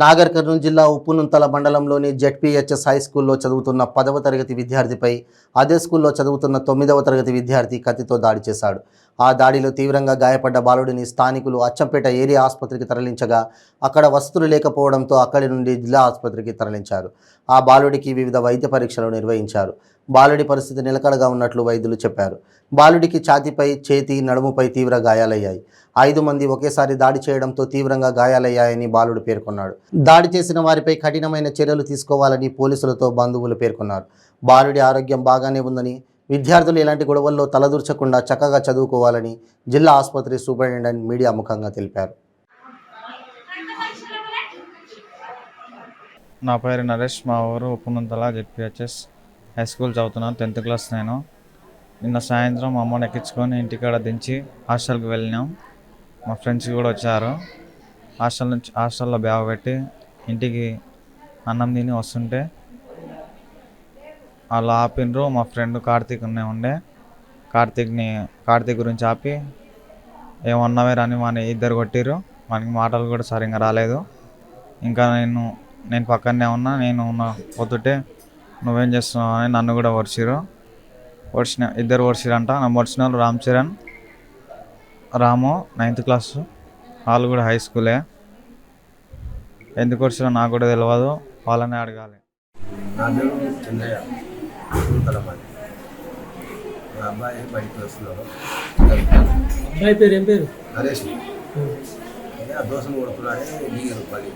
నాగర్ కర్నూలు జిల్లా ఉప్పునుంతల మండలంలోని ZPHS high స్కూల్లో చదువుతున్న పదవ తరగతి విద్యార్థిపై అదే స్కూల్లో చదువుతున్న తొమ్మిదవ తరగతి విద్యార్థి కత్తితో దాడి చేశాడు. ఆ దాడిలో తీవ్రంగా గాయపడ్డ బాలుడిని స్థానికులు అచ్చంపేట ఏరియా ఆసుపత్రికి తరలించగా అక్కడ వస్తువులు లేకపోవడంతో అక్కడి నుండి జిల్లా ఆసుపత్రికి తరలించారు. ఆ బాలుడికి వివిధ వైద్య పరీక్షలు నిర్వహించారు. బాలుడి పరిస్థితి నిలకడగా ఉన్నట్లు వైద్యులు చెప్పారు. బాలుడికి ఛాతీపై చేతి నడుముపై తీవ్ర గాయాలయ్యాయి. ఐదు మంది ఒకేసారి దాడి చేయడంతో తీవ్రంగా గాయాలయ్యాయని బాలుడు పేర్కొన్నాడు. దాడి చేసిన వారిపై కఠినమైన చర్యలు తీసుకోవాలని పోలీసులతో బంధువులు పేర్కొన్నారు. బాలుడి ఆరోగ్యం బాగానే ఉందని విద్యార్థులు ఎలాంటి గొడవల్లో తలదూర్చకుండా చక్కగా చదువుకోవాలని జిల్లా ఆసుపత్రి సూపరింటెండెంట్ మీడియా ముఖంగా తెలిపారు. నా పేరు నరేష్ మా ఊరు ఉప్పునంతల జెడ్పిహెచ్ఎస్. హై స్కూల్ చదువుతున్నాను టెన్త్ క్లాస్ నేను. నిన్న సాయంత్రం మా అమ్మని ఎక్కించుకొని ఇంటికాడ దించి హాస్టల్కి వెళ్ళినాం. మా ఫ్రెండ్స్ కూడా వచ్చారు. హాస్టల్ నుంచి హాస్టల్లో బ్యాగ్ పెట్టి ఇంటికి అన్నం తిని వస్తుంటే వాళ్ళు ఆపిండ్రు. మా ఫ్రెండ్ కార్తీక్ ఉన్నే ఉండే. కార్తీక్ని కార్తీక్ గురించి ఆపి ఏమన్నావే రాని మన ఇద్దరు కొట్టిర్రు. మనకి మాటలు కూడా సరిగ్గా రాలేదు. ఇంకా నేను నేను పక్కనే ఉన్నా. నేను ఉన్నా పోతుంటే నువ్వేం చేస్తున్నావు అని నన్ను కూడా ఒడిచిరు ఒడిచిన ఇద్దరు ఒడిచిరంట నా ఓడిచిన వాళ్ళు రామ్ చరణ్ రాము నైన్త్ క్లాస్. వాళ్ళు కూడా హై స్కూలే. ఎందుకు వచ్చినా నాకు కూడా తెలియదు వాళ్ళనే అడగాలి. మా అబ్బాయి వస్తున్నాడు. అబ్బాయి పేరు ఏం పేరు? నరేష్. అదే ఆ దోశను దిగారు నేను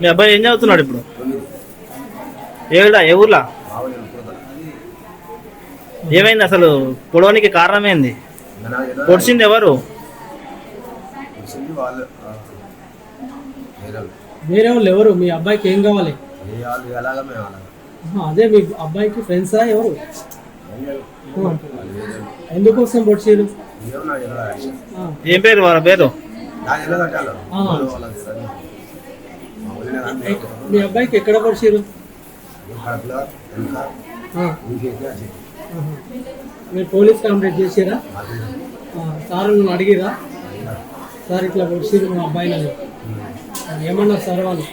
మీ అబ్బాయి ఏం చదువుతున్నాడు ఇప్పుడు? ఏడా ఏ ఊర్లా? ఏమైంది అసలు? పొడవనికి కారణం ఏంది పొడిచింది ఎవరు? వేరే వాళ్ళు. వేరే వాళ్ళు ఎవరు? మీ అబ్బాయికి ఏం కావాలి? వాళ్ళు ఎలాగా మేము అలాగా. ఆహా, అదే మీ అబ్బాయికి ఫ్రెండ్సా ఎవరు. ఎందుకోసం ఎలా ఆ, ఏం పేరు వాళ్ళ పేరు? మీ అబ్బాయికి ఎక్కడ పొడిచారు ఆహా. మీరు పోలీస్ కంప్లైంట్ చేసారా సార్ నువ్వు అడిగిరా? సార్ ఇట్లా పొడిచారు మా అబ్బాయిని ఏమన్నారు సార్ వాళ్ళు?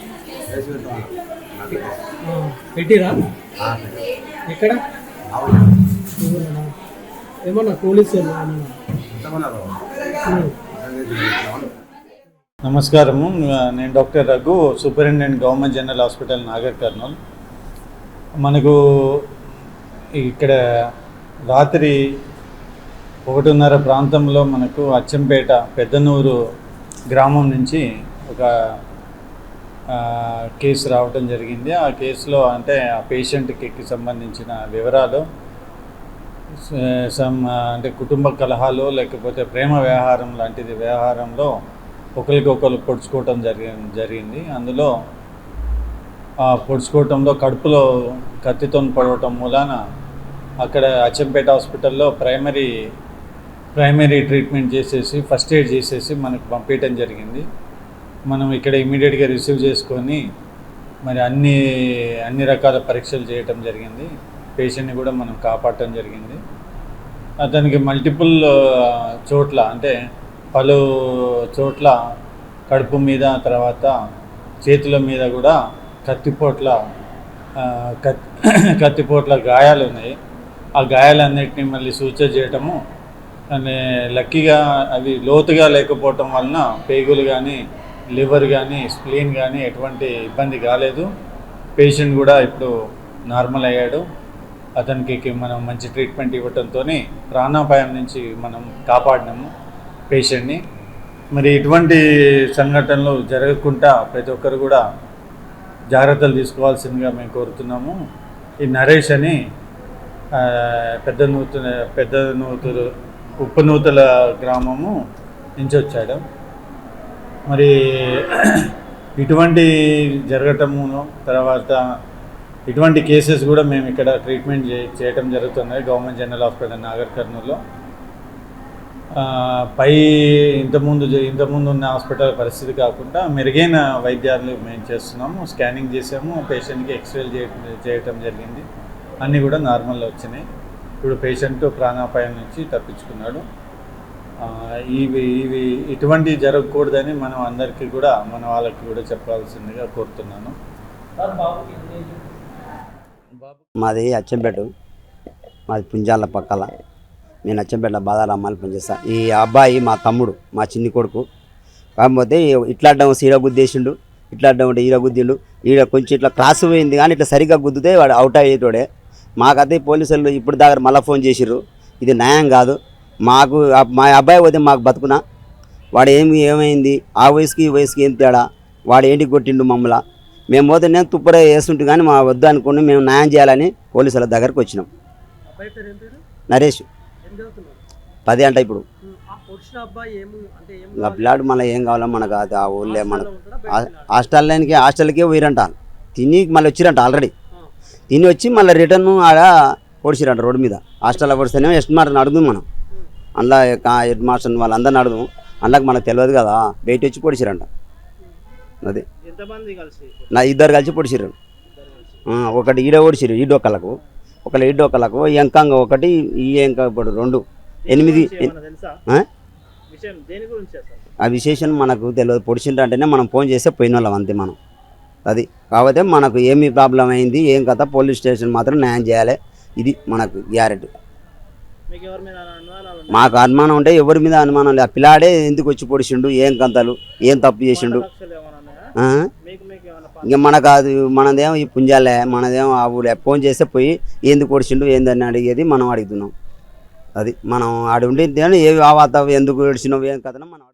పెట్టిరా? ఎక్కడ? ఏమన్నా పోలీసు నమస్కారము. నేను doctor Raghu superintendent government general hospital Nagar Kurnool. మనకు ఇక్కడ రాత్రి ఒకటిన్నర ప్రాంతంలో మనకు అచ్చంపేట పెద్దనూరు గ్రామం నుంచి ఒక కేసు రావటం జరిగింది. ఆ కేసులో అంటే ఆ పేషెంట్కి సంబంధించిన వివరాలు సమ్ అంటే కుటుంబ కలహాలు లేకపోతే ప్రేమ వ్యవహారం లాంటిది వ్యవహారంలో ఒకరికొకరు పొడుచుకోవటం జరిగి జరిగింది. అందులో ఆ పొడుచుకోవటంలో కడుపులో కత్తితో పడవటం మూలాన అక్కడ అచ్చంపేట హాస్పిటల్లో ప్రైమరీ ప్రైమరీ ట్రీట్మెంట్ చేసేసి ఫస్ట్ ఎయిడ్ చేసేసి మనకు పంపించడం జరిగింది. మనం ఇక్కడ ఇమీడియట్గా రిసీవ్ చేసుకొని మరి అన్ని అన్ని రకాల పరీక్షలు చేయటం జరిగింది. పేషెంట్ని కూడా మనం కాపాడటం జరిగింది. అతనికి మల్టిపుల్ చోట్ల అంటే పలు చోట్ల కడుపు మీద తర్వాత చేతుల మీద కూడా కత్తిపోట్ల కత్ కత్తిపోట్ల గాయాలు ఉన్నాయి. ఆ గాయాలన్నిటిని మళ్ళీ సూచన చేయటము అనే లక్కీగా అవి లోతుగా లేకపోవటం వలన పేగులు కానీ లివర్ కానీ స్ప్లీన్ కానీ ఎటువంటి ఇబ్బంది కాలేదు. పేషెంట్ కూడా ఇప్పుడు నార్మల్ అయ్యాడు. అతనికి మనం మంచి ట్రీట్మెంట్ ఇవ్వటంతో ప్రాణాపాయం నుంచి మనం కాపాడినాము పేషెంట్ని. మరి ఇటువంటి సంఘటనలు జరగకుండా ప్రతి ఒక్కరు కూడా జాగ్రత్తలు తీసుకోవాల్సిందిగా మేము కోరుతున్నాము. ఈ నరేష్ అని పెద్ద నూతన పెద్ద నూతులు ఉప్పు నూతల గ్రామము నుంచి వచ్చాడు. మరి ఇటువంటి జరగటమును తర్వాత ఇటువంటి కేసెస్ కూడా మేము ఇక్కడ ట్రీట్మెంట్ చేయటం జరుగుతుంది గవర్నమెంట్ జనరల్ హాస్పిటల్ నాగర్ కర్నూల్లో. పై ఇంతకుముందు జ- ఇంతకుముందు ఉన్న హాస్పిటల్ పరిస్థితి కాకుండా మెరుగైన వైద్యాలు మేము చేస్తున్నాము. స్కానింగ్ చేసాము పేషెంట్కి ఎక్స్రేలు చేయటం చేయటం జరిగింది. అన్నీ కూడా నార్మల్ వచ్చినాయి. ఇప్పుడు పేషెంట్ ప్రాణాపాయం నుంచి తప్పించుకున్నాడు. ఇవి ఇవి ఇటువంటి జరగకూడదని మనం అందరికీ కూడా మన వాళ్ళకి కూడా చెప్పాల్సిందిగా కోరుతున్నాను. మాది అచ్చంపేట మాది పుంజాల పక్కల. నేను అచ్చంపేట బాధారమ్మాలి పనిచేస్తా. ఈ అబ్బాయి మా తమ్ముడు మా చిన్ని కొడుకు. కాకపోతే ఇట్లా అడ్డం సీడ గుద్దేసిండు ఇట్లా అడ్డం ఉంటే ఈడ గుద్దిండు. ఈడ కొంచెం ఇట్లా క్రాస్ పోయింది కానీ ఇట్లా సరిగ్గా గుద్దితే వాడు అవుట్ అయ్యేటోడే. మాకైతే పోలీసులు ఇప్పుడు దాకా మళ్ళీ ఫోన్ చేసిర్రు. ఇది న్యాయం కాదు. మాకు మా అబ్బాయి పోతే మాకు బతుకునా? వాడు ఏమి ఏమైంది? ఆ వయసుకి ఈ వయసుకి ఏం తేడా? వాడు ఏంటి కొట్టిండు మమ్మల్ని? మేము పోతే నేను తుప్పరే వేస్తుంటే కానీ మా వద్దు అనుకుని మేము న్యాయం చేయాలని పోలీసుల దగ్గరకు వచ్చినాం. నరేష్. పది అంట ఇప్పుడు. పిల్లాడు మళ్ళీ ఏం కావాలో మనకు అది ఆ ఊళ్ళో మన? హాస్టల్లోనికి హాస్టల్కే పోయిరంట. తిని మళ్ళీ వచ్చిరంట ఆల్రెడీ. తిని వచ్చి మళ్ళీ రిటర్న్ ఆడ పొడిచిరంట రోడ్డు మీద. హాస్టల్లో పొడిస్తేనే ఎస్ట్ మాటను అడుగుదాం మనం. అందులో హెడ్ మాస్టర్ వాళ్ళందరిని అడుగుదాం. అందులోకి మనకు తెలియదు కదా బయట వచ్చి పొడిచిరంట. అది. నా ఇద్దరు కలిసి పొడిచిర్రు. ఆ, ఒకటి ఈడ ఓడిచిర్రు ఈ డొక్కలకు ఒకటి ఈ డొక్కలకు ఎంకంగా ఒకటి ఈ ఎంక ఇప్పుడు రెండు. ఎనిమిది ఆ? విశేషం మనకు తెలియదు. పొడిచిండ్రు అంటేనే మనం ఫోన్ చేస్తే పోయిన వాళ్ళం అంతే మనం. అది. కాకపోతే మనకు ఏమి ప్రాబ్లం అయింది ఏం కథ పోలీస్ స్టేషన్ మాత్రం న్యాయం చేయాలి. ఇది మనకు గ్యారెంటీ. మీకు అనుమానం ఉంటే ఎవరి మీద అనుమానం లేదు. ఆ పిల్లాడే ఎందుకు వచ్చి పొడిచిండు? ఏం కంతలు ఏం తప్పు చేసిండు? ఇంకా మనకు అది మనదేమో ఈ పుంజాలే మనదేమో ఆ ఊళ్ళే. ఫోన్ చేస్తే పోయి ఎందుకు పొడిచిండు ఏందని అడిగేది మనం అడుగుతున్నాం. అది మనం ఆడు ఉండి ఏ ఆ వాత ఎందుకు ఏడిచినావు ఏం కథనో మనం